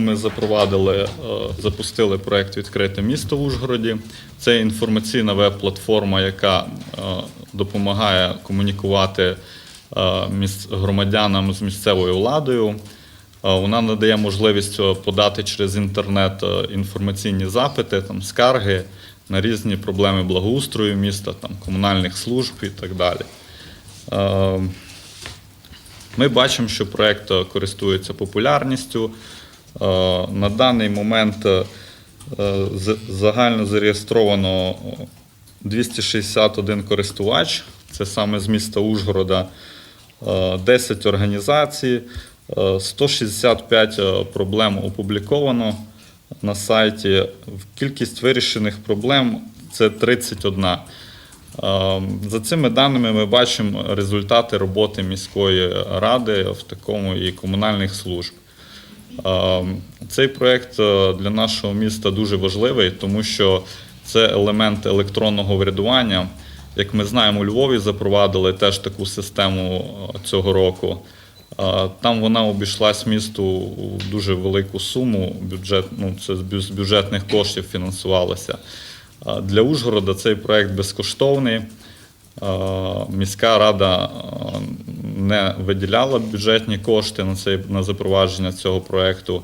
ми запровадили, е, запустили проект Відкрите місто в Ужгороді. Це інформаційна веб-платформа, яка е, допомагає комунікувати е, громадянам з місцевою владою. Вона надає можливість подати через інтернет інформаційні запити, там, скарги на різні проблеми благоустрою міста, там, комунальних служб і так далі. Ми бачимо, що проєкт користується популярністю. Е, На даний момент е, загально зареєстровано 261 користувач, це саме з міста Ужгорода, е, 10 організацій, е, 165 е, проблем опубліковано на сайті. Кількість вирішених проблем це 31. Е, За цими даними ми бачимо результати роботи міської ради в такому і комунальних служб. Е, Цей проєкт е, для нашого міста дуже важливий, тому що це елемент електронного врядування. Як ми знаємо, у Львові запровадили теж таку систему е, цього року. Там вона обійшлась місту у дуже велику суму. Бюджет, ну, це з бюджетних коштів фінансувалося. Для Ужгорода цей проєкт безкоштовний. Міська рада не виділяла бюджетні кошти на цей на запровадження цього проєкту.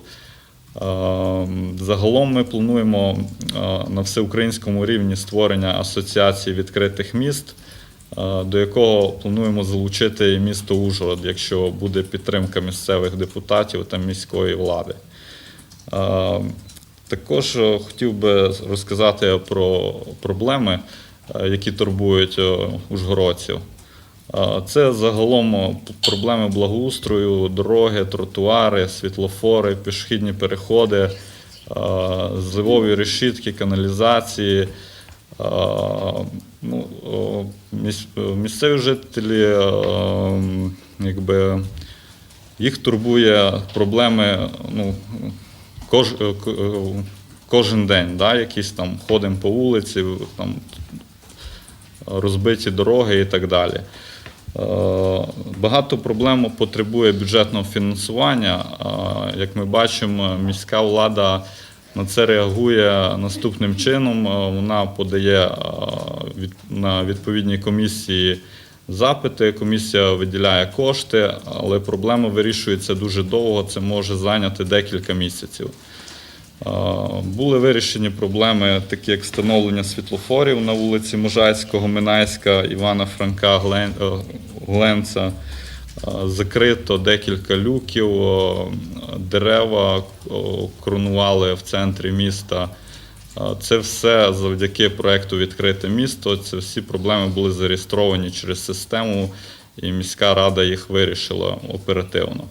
Е, Загалом ми плануємо е, на всеукраїнському рівні створення асоціації відкритих міст, е, до якого плануємо залучити місто Ужгород, якщо буде підтримка місцевих депутатів та міської влади. Е, Також е, хотів би розказати про проблеми, які турбують ужгородців. Це загалом е, проблеми благоустрою, дороги, тротуари, світлофори, пішохідні переходи, е, зливові решітки, каналізації. Е, Ну, місцеві жителі якби, їх турбує проблеми ну, кож, кожен день, да, якісь там ходимо по вулиці, там, розбиті дороги і так далі. Е, Багато проблем потребує бюджетного фінансування. Е, Як ми бачимо, міська влада на це реагує наступним чином. Е, Вона подає на відповідні комісії запити, комісія виділяє кошти, але проблема вирішується дуже довго. Це може зайняти декілька місяців. Були вирішені проблеми, такі як встановлення світлофорів на вулиці Можайського, Минайська, Івана Франка, Глен- е, Закрито декілька люків, е, дерева е, коронували в центрі міста. Це все завдяки проекту Відкрите місто. Це всі проблеми були зареєстровані через систему, і міська рада їх вирішила оперативно.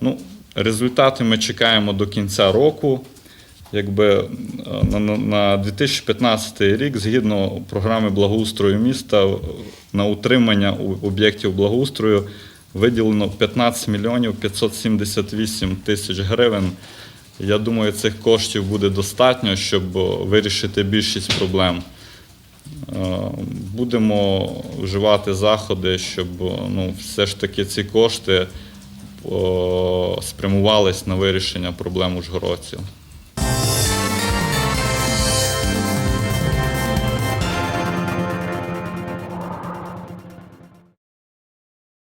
Ну, результати ми чекаємо до кінця року. Якби на, на, на 2015 рік, згідно програми благоустрою міста, на утримання об'єктів благоустрою виділено 15 мільйонів 578 тисяч гривень. Я думаю, цих коштів буде достатньо, щоб вирішити більшість проблем. Е, Будемо вживати заходи, щоб ну, все ж таки ці кошти спрямувались на вирішення проблем ужгородців.